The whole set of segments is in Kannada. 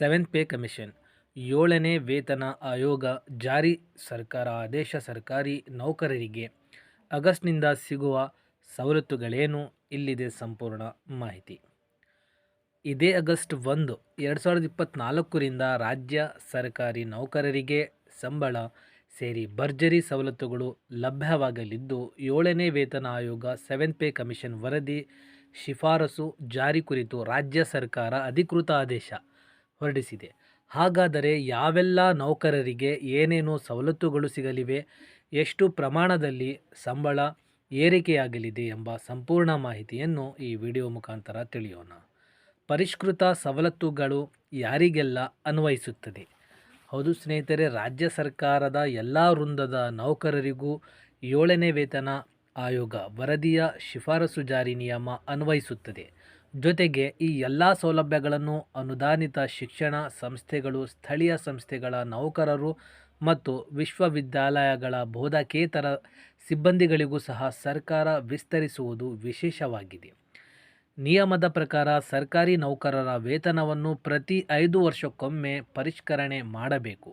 Seven pay commission. ಏಳನೇ ವೇತನ ಆಯೋಗ ಜಾರಿ ಸರ್ಕಾರ ಆದೇಶ ಸರ್ಕಾರಿ ನೌಕರರಿಗೆ. ಆಗಸ್ಟ್ನಿಂದ ಸಿಗುವ ಸವಲತ್ತುಗಳೇನು? ಇಲ್ಲಿದೆ ಸಂಪೂರ್ಣ ಮಾಹಿತಿ. ಇದೇ ಆಗಸ್ಟ್ ಒಂದು, ಎರಡು ಸಾವಿರದ ಇಪ್ಪತ್ತ್ನಾಲ್ಕರಿಂದ ರಾಜ್ಯ ಸರ್ಕಾರಿ ನೌಕರರಿಗೆ ಸಂಬಳ ಸೇರಿ ಭರ್ಜರಿ ಸವಲತ್ತುಗಳು ಲಭ್ಯವಾಗಲಿದ್ದು, ಏಳನೇ ವೇತನ ಆಯೋಗ ಸೆವೆಂತ್ ಪೇ ಕಮಿಷನ್ ವರದಿ ಶಿಫಾರಸು ಜಾರಿ ಕುರಿತು ರಾಜ್ಯ ಸರ್ಕಾರ ಅಧಿಕೃತ ಆದೇಶ. ಹೊರಡಿಸಿದೆ. ಹಾಗಾದರೆ ಯಾವೆಲ್ಲ ನೌಕರರಿಗೆ ಏನೇನು ಸವಲತ್ತುಗಳು ಸಿಗಲಿವೆ, ಎಷ್ಟು ಪ್ರಮಾಣದಲ್ಲಿ ಸಂಬಳ ಏರಿಕೆಯಾಗಲಿದೆ ಎಂಬ ಸಂಪೂರ್ಣ ಮಾಹಿತಿಯನ್ನು ಈ ವಿಡಿಯೋ ಮುಖಾಂತರ ತಿಳಿಯೋಣ. ಪರಿಷ್ಕೃತ ಸವಲತ್ತುಗಳು ಯಾರಿಗೆಲ್ಲ ಅನ್ವಯಿಸುತ್ತದೆ? ಹೌದು ಸ್ನೇಹಿತರೆ, ರಾಜ್ಯ ಸರ್ಕಾರದ ಎಲ್ಲ ವೃಂದದ ನೌಕರರಿಗೂ ಏಳನೇ ವೇತನ ಆಯೋಗ ವರದಿಯ ಶಿಫಾರಸು ಜಾರಿ ನಿಯಮ ಅನ್ವಯಿಸುತ್ತದೆ. ಜೊತೆಗೆ ಈ ಎಲ್ಲ ಸೌಲಭ್ಯಗಳನ್ನು ಅನುದಾನಿತ ಶಿಕ್ಷಣ ಸಂಸ್ಥೆಗಳು, ಸ್ಥಳೀಯ ಸಂಸ್ಥೆಗಳ ನೌಕರರು ಮತ್ತು ವಿಶ್ವವಿದ್ಯಾಲಯಗಳ ಬೋಧಕೇತರ ಸಿಬ್ಬಂದಿಗಳಿಗೂ ಸಹ ಸರ್ಕಾರ ವಿಸ್ತರಿಸುವುದು ವಿಶೇಷವಾಗಿದೆ. ನಿಯಮದ ಪ್ರಕಾರ ಸರ್ಕಾರಿ ನೌಕರರ ವೇತನವನ್ನು ಪ್ರತಿ ಐದು ವರ್ಷಕ್ಕೊಮ್ಮೆ ಪರಿಷ್ಕರಣೆ ಮಾಡಬೇಕು.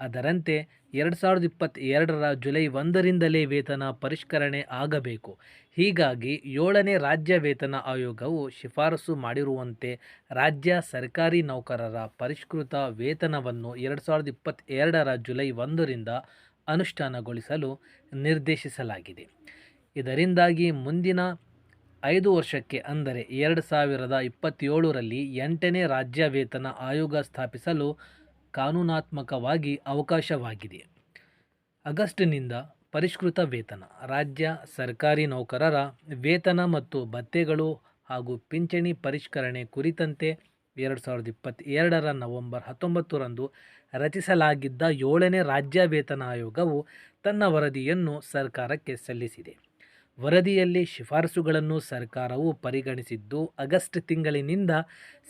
ಅದರಂತೆ ಎರಡು ಸಾವಿರದ ಇಪ್ಪತ್ತೆರಡರ ಜುಲೈ ಒಂದರಿಂದಲೇ ವೇತನ ಪರಿಷ್ಕರಣೆ ಆಗಬೇಕು. ಹೀಗಾಗಿ ಏಳನೇ ರಾಜ್ಯ ವೇತನ ಆಯೋಗವು ಶಿಫಾರಸು ಮಾಡಿರುವಂತೆ ರಾಜ್ಯ ಸರ್ಕಾರಿ ನೌಕರರ ಪರಿಷ್ಕೃತ ವೇತನವನ್ನು ಎರಡು ಸಾವಿರದ ಇಪ್ಪತ್ತೆರಡರ ಜುಲೈ ಒಂದರಿಂದ ಅನುಷ್ಠಾನಗೊಳಿಸಲು ನಿರ್ದೇಶಿಸಲಾಗಿದೆ. ಇದರಿಂದಾಗಿ ಮುಂದಿನ ಐದು ವರ್ಷಕ್ಕೆ ಅಂದರೆ ಎರಡು ಸಾವಿರದ ಇಪ್ಪತ್ತೇಳರಲ್ಲಿ ಎಂಟನೇ ರಾಜ್ಯ ವೇತನ ಆಯೋಗ ಸ್ಥಾಪಿಸಲು ಕಾನೂನಾತ್ಮಕವಾಗಿ ಅವಕಾಶವಾಗಿದೆ. ಆಗಸ್ಟ್ನಿಂದ ಪರಿಷ್ಕೃತ ವೇತನ. ರಾಜ್ಯ ಸರ್ಕಾರಿ ನೌಕರರ ವೇತನ ಮತ್ತು ಭತ್ಯೆಗಳು ಹಾಗೂ ಪಿಂಚಣಿ ಪರಿಷ್ಕರಣೆ ಕುರಿತಂತೆ ಎರಡು ಸಾವಿರದ ಇಪ್ಪತ್ತೆರಡರ ನವೆಂಬರ್ ಹತ್ತೊಂಬತ್ತರಂದು ರಚಿಸಲಾಗಿದ್ದ ಏಳನೇ ರಾಜ್ಯ ವೇತನ ಆಯೋಗವು ತನ್ನ ವರದಿಯನ್ನು ಸರ್ಕಾರಕ್ಕೆ ಸಲ್ಲಿಸಿದೆ. ವರದಿಯಲ್ಲಿ ಶಿಫಾರಸುಗಳನ್ನು ಸರ್ಕಾರವು ಪರಿಗಣಿಸಿದ್ದು, ಆಗಸ್ಟ್ ತಿಂಗಳಿನಿಂದ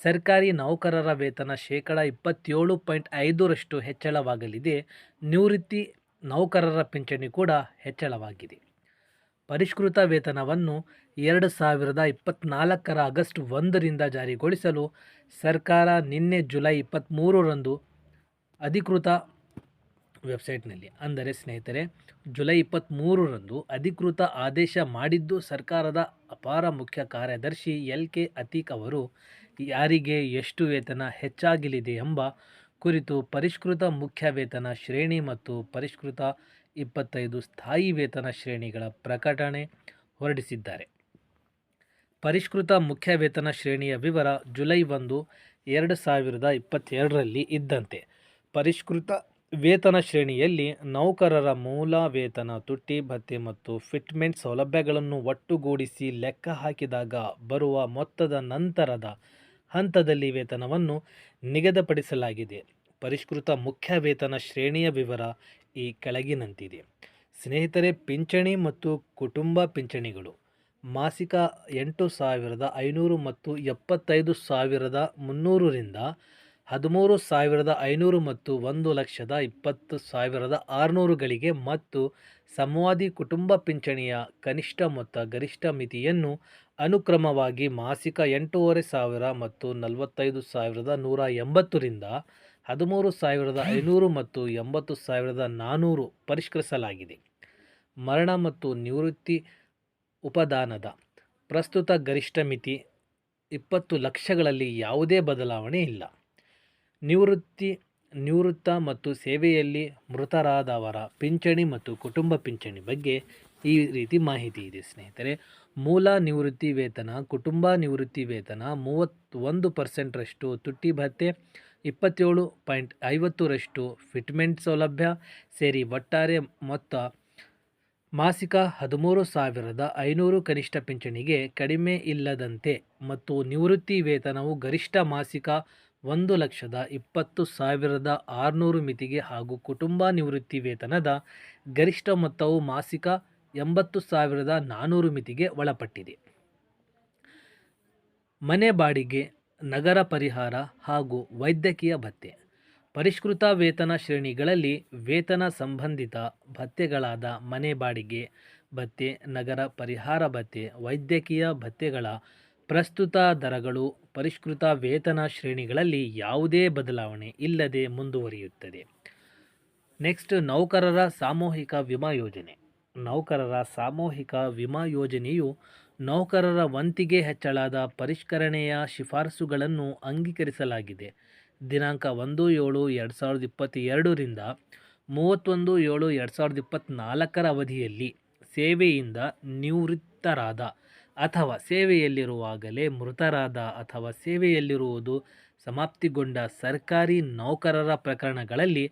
ಸರ್ಕಾರಿ ನೌಕರರ ವೇತನ ಶೇಕಡ ಇಪ್ಪತ್ತೇಳು ಪಾಯಿಂಟ್ ಐದರಷ್ಟು ಹೆಚ್ಚಳವಾಗಲಿದೆ. ನಿವೃತ್ತಿ ನೌಕರರ ಪಿಂಚಣಿ ಕೂಡ ಹೆಚ್ಚಳವಾಗಿದೆ. ಪರಿಷ್ಕೃತ ವೇತನವನ್ನು ಎರಡು ಸಾವಿರದ ಇಪ್ಪತ್ತ್ನಾಲ್ಕರ ಆಗಸ್ಟ್ ಒಂದರಿಂದ ಜಾರಿಗೊಳಿಸಲು ಸರ್ಕಾರ ನಿನ್ನೆ ಜುಲೈ ಇಪ್ಪತ್ತ್ಮೂರರಂದು ಅಧಿಕೃತ ವೆಬ್ಸೈಟ್ನಲ್ಲಿ. ಅಂದರೆ ಸ್ನೇಹಿತರೆ, ಜುಲೈ ಇಪ್ಪತ್ತ್ಮೂರರಂದು ಅಧಿಕೃತ ಆದೇಶ ಮಾಡಿದ್ದು ಸರ್ಕಾರದ ಅಪಾರ ಮುಖ್ಯ ಕಾರ್ಯದರ್ಶಿ ಎಲ್ ಕೆ ಅತೀಕ್ ಅವರು ಯಾರಿಗೆ ಎಷ್ಟು ವೇತನ ಹೆಚ್ಚಾಗಲಿದೆ ಎಂಬ ಕುರಿತು ಪರಿಷ್ಕೃತ ಮುಖ್ಯ ವೇತನ ಶ್ರೇಣಿ ಮತ್ತು ಪರಿಷ್ಕೃತ ಇಪ್ಪತ್ತೈದು ಸ್ಥಾಯಿ ವೇತನ ಶ್ರೇಣಿಗಳ ಪ್ರಕಟಣೆ ಹೊರಡಿಸಿದ್ದಾರೆ. ಪರಿಷ್ಕೃತ ಮುಖ್ಯ ವೇತನ ಶ್ರೇಣಿಯ ವಿವರ ಜುಲೈ ಒಂದು, ಎರಡು ಸಾವಿರದ ಇಪ್ಪತ್ತೆರಡರಲ್ಲಿ ಇದ್ದಂತೆ. ಪರಿಷ್ಕೃತ ವೇತನ ಶ್ರೇಣಿಯಲ್ಲಿ ನೌಕರರ ಮೂಲ ವೇತನ, ತುಟ್ಟಿ, ಭತ್ಯೆ ಮತ್ತು ಫಿಟ್ಮೆಂಟ್ ಸೌಲಭ್ಯಗಳನ್ನು ಒಟ್ಟುಗೂಡಿಸಿ ಲೆಕ್ಕ ಹಾಕಿದಾಗ ಬರುವ ಮೊತ್ತದ ನಂತರದ ಹಂತದಲ್ಲಿ ವೇತನವನ್ನು ನಿಗದಿಪಡಿಸಲಾಗಿದೆ. ಪರಿಷ್ಕೃತ ಮುಖ್ಯ ವೇತನ ಶ್ರೇಣಿಯ ವಿವರ ಈ ಕೆಳಗಿನಂತಿದೆ. ಸ್ನೇಹಿತರೆ, ಪಿಂಚಣಿ ಮತ್ತು ಕುಟುಂಬ ಪಿಂಚಣಿಗಳು ಮಾಸಿಕ ಎಂಟು ಸಾವಿರದ ಐನೂರು ಮತ್ತು ಎಪ್ಪತ್ತೈದು ಸಾವಿರದ ಮುನ್ನೂರರಿಂದ ಹದಿಮೂರು ಸಾವಿರದ ಐನೂರು ಮತ್ತು ಒಂದು ಲಕ್ಷದ ಇಪ್ಪತ್ತು ಸಾವಿರದ ಆರುನೂರುಗಳಿಗೆ ಮತ್ತು ಸಂವಾದಿ ಕುಟುಂಬ ಪಿಂಚಣಿಯ ಕನಿಷ್ಠ ಮೊತ್ತ ಗರಿಷ್ಠ ಮಿತಿಯನ್ನು ಅನುಕ್ರಮವಾಗಿ ಮಾಸಿಕ ಎಂಟೂವರೆ ಸಾವಿರ ಮತ್ತು ನಲವತ್ತೈದು ಸಾವಿರದ ನೂರ ಎಂಬತ್ತರಿಂದ ಹದಿಮೂರು ಸಾವಿರದ ಐನೂರು ಮತ್ತು ಎಂಬತ್ತು ಸಾವಿರದ ನಾನ್ನೂರು ಪರಿಷ್ಕರಿಸಲಾಗಿದೆ. ಮರಣ ಮತ್ತು ನಿವೃತ್ತಿ ಉಪದಾನದ ಪ್ರಸ್ತುತ ಗರಿಷ್ಠ ಮಿತಿ ಇಪ್ಪತ್ತು ಲಕ್ಷಗಳಲ್ಲಿ ಯಾವುದೇ ಬದಲಾವಣೆ ಇಲ್ಲ. ನಿವೃತ್ತಿ, ನಿವೃತ್ತ ಮತ್ತು ಸೇವೆಯಲ್ಲಿ ಮೃತರಾದವರ ಪಿಂಚಣಿ ಮತ್ತು ಕುಟುಂಬ ಪಿಂಚಣಿ ಬಗ್ಗೆ ಈ ರೀತಿ ಮಾಹಿತಿ ಇದೆ ಸ್ನೇಹಿತರೆ. ಮೂಲ ನಿವೃತ್ತಿ ವೇತನ, ಕುಟುಂಬ ನಿವೃತ್ತಿ ವೇತನ ಮೂವತ್ತೊಂದು ಪರ್ಸೆಂಟ್ರಷ್ಟು ತುಟ್ಟಿ ಭತ್ಯೆ ಇಪ್ಪತ್ತೇಳು ಪಾಯಿಂಟ್ ಐವತ್ತರಷ್ಟು ಫಿಟ್ಮೆಂಟ್ ಸೌಲಭ್ಯ ಸೇರಿ ಒಟ್ಟಾರೆ ಮೊತ್ತ ಮಾಸಿಕ ಹದಿಮೂರು ಸಾವಿರದ ಐನೂರು ಕನಿಷ್ಠ ಪಿಂಚಣಿಗೆ ಕಡಿಮೆ ಇಲ್ಲದಂತೆ ಮತ್ತು ನಿವೃತ್ತಿ ವೇತನವು ಗರಿಷ್ಠ ಮಾಸಿಕ ಒಂದು ಲಕ್ಷದ ಇಪ್ಪತ್ತು ಸಾವಿರದ ಆರುನೂರು ಮಿತಿಗೆ ಹಾಗೂ ಕುಟುಂಬ ನಿವೃತ್ತಿ ವೇತನದ ಗರಿಷ್ಠ ಮೊತ್ತವು ಮಾಸಿಕ ಎಂಬತ್ತು ಸಾವಿರದ ನಾನ್ನೂರು ಮಿತಿಗೆ ಒಳಪಟ್ಟಿದೆ. ಮನೆ ಬಾಡಿಗೆ, ನಗರ ಪರಿಹಾರ ಹಾಗೂ ವೈದ್ಯಕೀಯ ಭತ್ಯೆ ಪರಿಷ್ಕೃತ ವೇತನ ಶ್ರೇಣಿಗಳಲ್ಲಿ ವೇತನ ಸಂಬಂಧಿತ ಭತ್ಯೆಗಳಾದ ಮನೆ ಬಾಡಿಗೆ ಭತ್ಯೆ ನಗರ ಪರಿಹಾರ ಭತ್ಯೆ ವೈದ್ಯಕೀಯ ಭತ್ಯೆಗಳ ಪ್ರಸ್ತುತ ದರಗಳು ಪರಿಷ್ಕೃತ ವೇತನ ಶ್ರೇಣಿಗಳಲ್ಲಿ ಯಾವುದೇ ಬದಲಾವಣೆ ಇಲ್ಲದೆ ಮುಂದುವರಿಯುತ್ತದೆ. ನೆಕ್ಸ್ಟ್ ನೌಕರರ ಸಾಮೂಹಿಕ ವಿಮಾ ಯೋಜನೆ. ನೌಕರರ ಸಾಮೂಹಿಕ ವಿಮಾ ಯೋಜನೆಯು ನೌಕರರ ವಂತಿಗೆ ಹೆಚ್ಚಳದ ಪರಿಷ್ಕರಣೆಯ ಶಿಫಾರಸುಗಳನ್ನು ಅಂಗೀಕರಿಸಲಾಗಿದೆ. ದಿನಾಂಕ ಒಂದು ಏಳು ಎರಡು ಸಾವಿರದ ಇಪ್ಪತ್ತೆರಡರಿಂದ ಮೂವತ್ತೊಂದು ಏಳು ಎರಡು ಸಾವಿರದ ಇಪ್ಪತ್ತ್ನಾಲ್ಕರ ಅವಧಿಯಲ್ಲಿ ಸೇವೆಯಿಂದ ನಿವೃತ್ತರಾದ ಅಥವಾ ಸೇವೆಯಲ್ಲಿರುವಾಗಲೇ ಮೃತರಾದ ಅಥವಾ ಸೇವೆಯಲ್ಲಿರುವುದು ಸಮಾಪ್ತಿಗೊಂಡ ಸರ್ಕಾರಿ ನೌಕರರ ಪ್ರಕರಣಗಳಲ್ಲಿ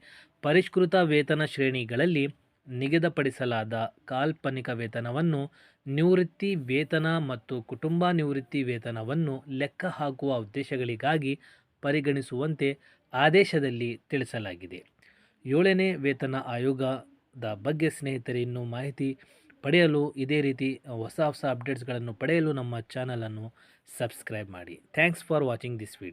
ಪರಿಷ್ಕೃತ ವೇತನ ಶ್ರೇಣಿಗಳಲ್ಲಿ ನಿಗದಿಪಡಿಸಲಾದ ಕಾಲ್ಪನಿಕ ವೇತನವನ್ನು ನಿವೃತ್ತಿ ವೇತನ ಮತ್ತು ಕುಟುಂಬ ನಿವೃತ್ತಿ ವೇತನವನ್ನು ಲೆಕ್ಕ ಹಾಕುವ ಉದ್ದೇಶಗಳಿಗಾಗಿ ಪರಿಗಣಿಸುವಂತೆ ಆದೇಶದಲ್ಲಿ ತಿಳಿಸಲಾಗಿದೆ. ಏಳನೇ ವೇತನ ಆಯೋಗದ ಬಗ್ಗೆ ಸ್ನೇಹಿತರೆ, ಇನ್ನೂ ಮಾಹಿತಿ ಪಡೆಯಲು ಇದೇ ರೀತಿ ಹೊಸ ಹೊಸ ಅಪ್ಡೇಟ್ಸ್ಗಳನ್ನು ಪಡೆಯಲು ನಮ್ಮ ಚಾನಲನ್ನು ಸಬ್ಸ್ಕ್ರೈಬ್ ಮಾಡಿ. Thanks for watching this video.